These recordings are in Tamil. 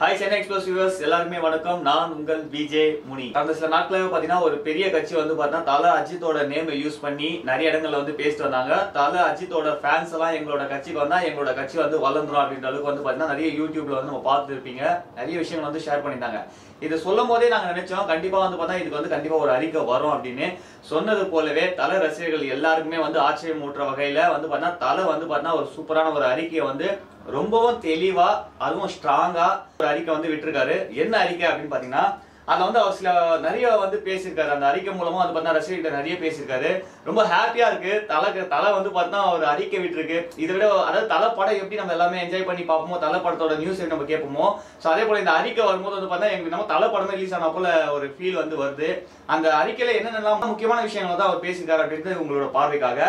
ஹாய் சென்னை எக்ஸ்பிரஸ் வியூவர்ஸ் எல்லாருமே வணக்கம். நான் உங்கள் விஜே முனி. கடந்த சில நாட்களாக பார்த்தீங்கன்னா ஒரு பெரிய கட்சி வந்து பார்த்தீங்கன்னா தல அஜித்தோட நேமை யூஸ் பண்ணி நிறைய இடங்கள்ல வந்து பேசிட்டு வந்தாங்க. தல அஜித்தோட ஃபேன்ஸ் எல்லாம் எங்களோட கட்சிக்கு வந்தா எங்களோட கட்சி வந்து வளர்ந்துரும் அப்படின்ற அளவுக்கு வந்து பார்த்தீங்கன்னா நிறைய யூடியூப்ல வந்து நம்ம பார்த்துருப்பீங்க. நிறைய விஷயங்கள் வந்து ஷேர் பண்ணியிருந்தாங்க. இதை சொல்லும் போதே நாங்க நினைச்சோம் கண்டிப்பா வந்து பார்த்தா இதுக்கு வந்து கண்டிப்பா ஒரு அறிக்கை வரும் அப்படின்னு. சொன்னது போலவே தல ரசிகர்கள் எல்லாருக்குமே வந்து ஆச்சரியம் ஊட்டுற வகையில வந்து பார்த்தா தலை வந்து பார்த்தா ஒரு சூப்பரான ஒரு அறிக்கையை வந்து ரொம்பவும் தெளிவா அதுவும் ஸ்ட்ராங்கா ஒரு அறிக்கை வந்து விட்டுருக்காரு. என்ன அறிக்கை அப்படின்னு பாத்தீங்கன்னா அதில் வந்து அவர் சில நிறைய வந்து பேசியிருக்காரு. அந்த அறிக்கை மூலமா வந்து பார்த்தா ரசிகர்கிட்ட நிறைய பேசியிருக்காரு. ரொம்ப ஹாப்பியா இருக்கு. தலை தலை வந்து பார்த்தா ஒரு அறிக்கை விட்டுருக்கு. இதை விட அதாவது தலை படம் எப்படி நம்ம எல்லாமே என்ஜாய் பண்ணி பார்ப்போமோ தலை படத்தோட நியூஸ் நம்ம கேட்போமோ ஸோ அதே போல இந்த அறிக்கை வரும்போது வந்து பார்த்தா எங்களுக்கு நம்ம தலை படமே ரிலீஸ் ஆன போல ஒரு ஃபீல் வந்து வருது. அந்த அறிக்கையில என்னென்னலாம் முக்கியமான விஷயங்கள் தான் அவர் பேசியிருக்காரு அப்படின்றது உங்களோட பார்வைக்காக.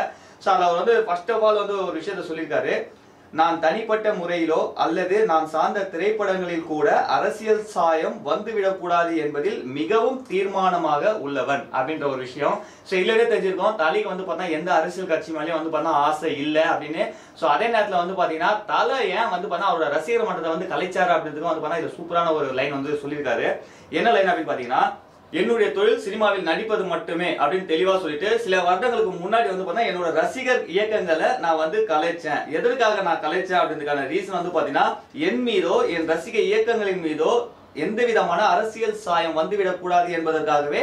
ஸோ அதில் அவர் வந்து ஃபர்ஸ்ட் ஆஃப் ஆல் வந்து ஒரு விஷயத்த சொல்லியிருக்காரு. நான் தனிப்பட்ட முறையிலோ அல்லது நான் சார்ந்த திரைப்படங்களில் கூட அரசியல் சாயம் வந்துவிடக்கூடாது என்பதில் மிகவும் தீர்மானமாக உள்ளவன் அப்படின்ற ஒரு விஷயம். ஸோ இல்லவே தெரிஞ்சிருக்கோம். தலைக்கு வந்து பார்த்தா எந்த அரசியல் கட்சி மேலேயும் வந்து பார்த்தா ஆசை இல்லை அப்படின்னு. ஸோ அதே நேரத்தில் வந்து பார்த்தீங்கன்னா தலை ஏன் வந்து பார்த்தா அவரோட ரசிகர் மன்றத்தை வந்து கலைச்சார் அப்படின்றதுக்கும் வந்து பார்த்தா இது சூப்பரான ஒரு லைன் வந்து சொல்லியிருக்காரு. என்ன லைன் அப்படின்னு பார்த்தீங்கன்னா என்னுடைய தொழில் சினிமாவில் நடிப்பது மட்டுமே அப்படின்னு தெளிவா சொல்லிட்டு சில வருடங்களுக்கு முன்னாடி வந்து பார்த்தீங்கன்னா என்னோட ரசிகர் இயக்கங்களை நான் வந்து கலைச்சேன். எதற்காக நான் கலைச்சேன் அப்படின்றதுக்கான ரீசன் வந்து பார்த்தீங்கன்னா என் மீதோ என் ரசிக இயக்கங்களின் மீதோ எந்த விதமான அரசியல் சாயம் வந்துவிடக் கூடாது என்பதற்காகவே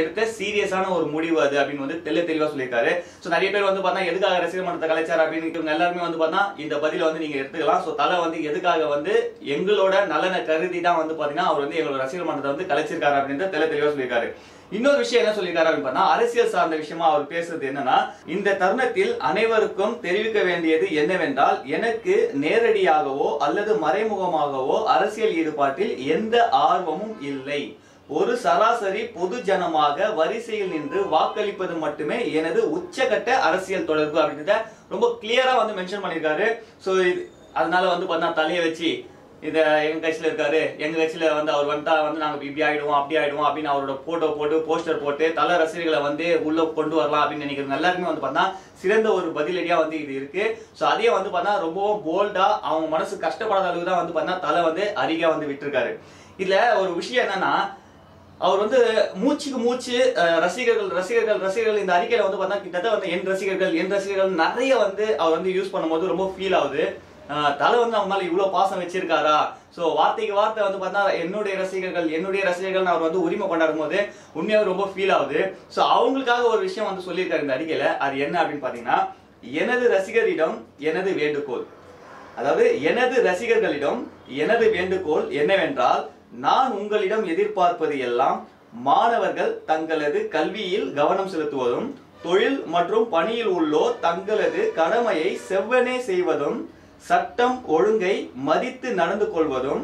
எடுத்த சீரியஸான ஒரு முடிவு அது அப்படின்னு வந்து தெல்ல தெளிவா சொல்லியிருக்காரு. ஸோ நிறைய பேர் வந்து பார்த்தா எதுக்காக ரசிகர் மன்றத்தை கலைச்சார்? அப்படின்னு இவங்க எல்லாருமே வந்து பார்த்தா இந்த பதில வந்து நீங்க எடுத்துக்கலாம். ஸோ தலை வந்து எதுக்காக வந்து எங்களோட நலனை கருதி தான் வந்து பாத்தீங்கன்னா அவர் வந்து எங்களோட ரசிகர் மன்றத்தை வந்து கலைச்சிருக்காரு அப்படின்னு தெல்ல தெளிவா சொல்லியிருக்காரு. இன்னொரு விஷயம் என்ன சொல்லியிருக்காரு அப்படின்னு பார்த்தா அரசியல் சார்ந்த விஷயமா அவர் பேசுறது என்னன்னா இந்த தருணத்தில் அனைவருக்கும் தெரிவிக்க வேண்டியது என்னவென்றால் எனக்கு நேரடியாகவோ அல்லது மறைமுகமாகவோ அரசியல் ஈடுபாட்டில் எந்த ஆர்வமும் இல்லை. ஒரு சராசரி பொது ஜனமாக வரிசையில் நின்று வாக்களிப்பது மட்டுமே எனது உச்சகட்ட அரசியல் தொடர்பு அப்படின்றத ரொம்ப கிளியரா வந்து மென்ஷன் பண்ணியிருக்காரு. ஸோ அதனால வந்து பார்த்தா தலையை வச்சு இதை எங்க கட்சியில இருக்காரு. எங்க கட்சியில வந்து அவர் வந்தா வந்து நாங்க இப்படி ஆயிடுவோம் அப்படி ஆயிடுவோம் அப்படின்னு அவரோட போட்டோ போட்டு போஸ்டர் போட்டு தல ரசிகர்களை வந்து உள்ள கொண்டு வரலாம் அப்படின்னு நினைக்கிறது எல்லாருமே வந்து பார்த்தா சிறந்த ஒரு பதிலடியா வந்து இது இருக்கு. ஸோ அதையே வந்து பார்த்தா ரொம்பவும் போல்டா அவங்க மனசு கஷ்டப்படாத அளவுக்கு தான் வந்து பார்த்தா தலை வந்து அருகே வந்து விட்டுருக்காரு. இதுல ஒரு விஷயம் என்னன்னா அவர் வந்து மூச்சுக்கு மூச்சு ரசிகர்கள் ரசிகர்கள் ரசிகர்கள் இந்த அறிக்கையில வந்து பார்த்தா கிட்டத்தட்ட வந்து என் ரசிகர்கள் என் ரசிகர்கள் நிறைய வந்து அவர் வந்து யூஸ் பண்ணும்போது ரொம்ப ஃபீல் ஆகுது. தலை வந்து அவங்க மேல இவ்வளவு பாசம் வச்சிருக்காரா? ஸோ வார்த்தைக்கு வார்த்தை வந்து பார்த்தா என்னுடைய ரசிகர்கள் என்னுடைய ரசிகர்கள் அவர் வந்து உரிமை கொண்டாடும் போது உண்மையாக ரொம்ப ஃபீல் ஆகுது. ஸோ அவங்களுக்காக ஒரு விஷயம் வந்து சொல்லியிருக்காரு இந்த அறிக்கையில. அது என்ன அப்படின்னு பாத்தீங்கன்னா எனது ரசிகரிடம் எனது வேண்டுகோள். அதாவது எனது ரசிகர்களிடம் எனது வேண்டுகோள் என்னவென்றால் நான் உங்களிடம் எதிர்பார்ப்பது எல்லாம் மாணவர்கள் தங்களது கல்வியில் கவனம் செலுத்துவதும் தொழில் மற்றும் பணியில் உள்ளோர் தங்களது கடமையை செவ்வனே செய்வதும் சட்டம் ஒழுங்கை மதித்து நடந்து கொள்வதும்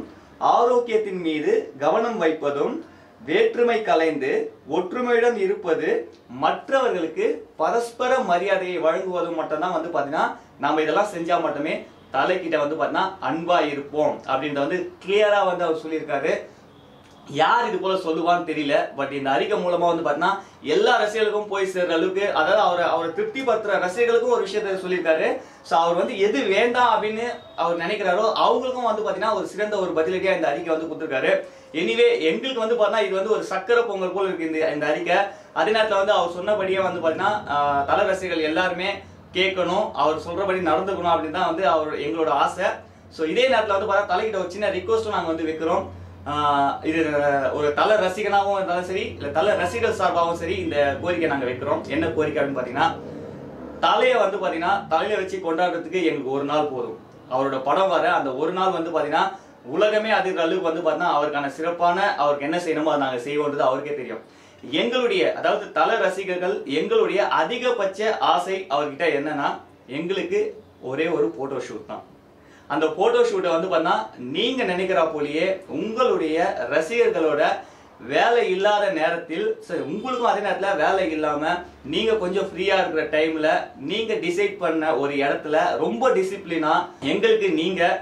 ஆரோக்கியத்தின் மீது கவனம் வைப்பதும் வேற்றுமை கலைந்து ஒற்றுமையுடன் இருப்பது மற்றவர்களுக்கு பரஸ்பர மரியாதையை வழங்குவதும் மட்டும்தான் வந்து பார்த்தீங்கன்னா நம்ம இதெல்லாம் செஞ்சால் மட்டுமே தலைக்கிட்ட வந்து பார்த்தீங்கன்னா அன்பா இருப்போம். அப்படின்றத வந்து கிளியரா வந்து அவர் சொல்லியிருக்காரு. யார் இது போல சொல்லுவான்னு தெரியல பட் இந்த அறிக்கை மூலமா வந்து பாத்தீங்கன்னா எல்லா ரசிகர்களுக்கும் போய் சேர்ற அளவுக்கு அதாவது அவரை அவரை திருப்திப்படுத்துற ரசிகர்களுக்கும் ஒரு விஷயத்த சொல்லியிருக்காரு. ஸோ அவர் வந்து எது வேண்டாம் அப்படின்னு அவர் நினைக்கிறாரோ அவங்களுக்கும் வந்து பாத்தீங்கன்னா ஒரு சிறந்த ஒரு பதிலடியா இந்த அறிக்கை வந்து கொடுத்துருக்காரு. எனிவே எங்களுக்கு வந்து பார்த்தா இது வந்து ஒரு சக்கரை பொங்கல் போல இருக்கு இந்த இந்த அறிக்கை. அதே நேரத்தில் வந்து அவர் சொன்னபடியே வந்து பார்த்தீங்கன்னா தல ரசிகர்கள் எல்லாருமே கேட்கணும் அவர் சொல்றபடி நடந்துக்கணும் அப்படின்னு தான் வந்து அவர் எங்களோட ஆசை. ஸோ இதே நேரத்தில் வந்து பார்த்தா தலைகிட்ட ஒரு சின்ன ரிக்வஸ்ட்டும் நாங்கள் வந்து வைக்கிறோம். இது ஒரு தல ரசிகனாகவும் இருந்தாலும் சரி இல்லை தல ரசிகர் சார்பாகவும் சரி இந்த கோரிக்கை நாங்கள் வைக்கிறோம். என்ன கோரிக்கை அப்படின்னு பார்த்தீங்கன்னா தலையை வந்து பார்த்தீங்கன்னா தலையில வச்சு கொண்டாடுறதுக்கு எங்களுக்கு ஒரு நாள் போதும். அவரோட படம் வர அந்த ஒரு நாள் வந்து பார்த்தீங்கன்னா உலகமே அதிர்ற அளவுக்கு வந்து பார்த்தீங்கன்னா அவருக்கான சிறப்பான அவருக்கு என்ன செய்யணுமோ அதை நாங்கள் செய்வோன்றது அவருக்கே தெரியும். எங்களுடைய அதாவது தல ரசிகர்கள் எங்களுடைய அதிகபட்ச ஆசை அவர்கிட்ட என்னன்னா எங்களுக்கு ஒரே ஒரு போட்டோ ஷூட் தான். அந்த போட்டோ ஷூட்டை வந்து பார்த்தா நீங்க நினைக்கிறா போலயே உங்களுடைய ரசிகர்களோட வேலை இல்லாத நேரத்தில் சரி உங்களுக்கும் அதே நேரத்தில் வேலை இல்லாமல் நீங்கள் கொஞ்சம் ஃப்ரீயாக இருக்கிற டைமில் நீங்கள் டிசைட் பண்ண ஒரு இடத்துல ரொம்ப டிசிப்ளினா எங்களுக்கு நீங்கள்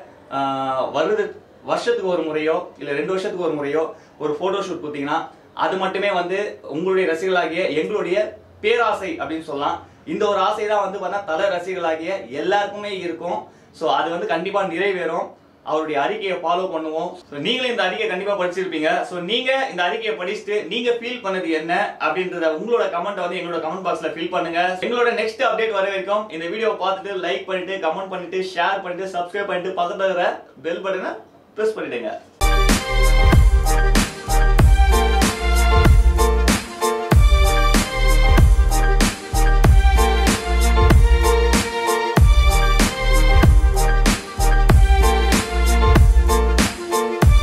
வருது வருஷத்துக்கு ஒரு முறையோ இல்லை ரெண்டு வருஷத்துக்கு ஒரு முறையோ ஒரு ஃபோட்டோ ஷூட் கொடுத்தீங்கன்னா அது மட்டுமே வந்து உங்களுடைய ரசிகர்களாகிய எங்களுடைய பேராசை அப்படின்னு சொல்லலாம். இந்த ஒரு ஆசை தான் வந்து பார்த்தா தல ரசிகர்களாகிய எல்லாருக்குமே இருக்கும். ஸோ அது வந்து கண்டிப்பாக நிறைவேறும். அவருடைய அறிக்கையை ஃபாலோ பண்ணுவோம். ஸோ நீங்களும் இந்த அறிக்கையை கண்டிப்பாக படிச்சிருப்பீங்க. ஸோ நீங்கள் இந்த அறிக்கையை படிச்சுட்டு நீங்கள் ஃபீல் பண்ணது என்ன அப்படின்றத உங்களோட கமெண்ட் வந்து எங்களோட கமெண்ட் பாக்ஸில் ஃபில் பண்ணுங்க. எங்களோட நெக்ஸ்ட் அப்டேட் வர வரைக்கும் இந்த வீடியோ பார்த்துட்டு லைக் பண்ணிட்டு கமெண்ட் பண்ணிட்டு ஷேர் பண்ணிட்டு சப்ஸ்கிரைப் பண்ணிட்டு பக்கத்துல பெல் பட்டனை ப்ரெஸ் பண்ணிடுங்க.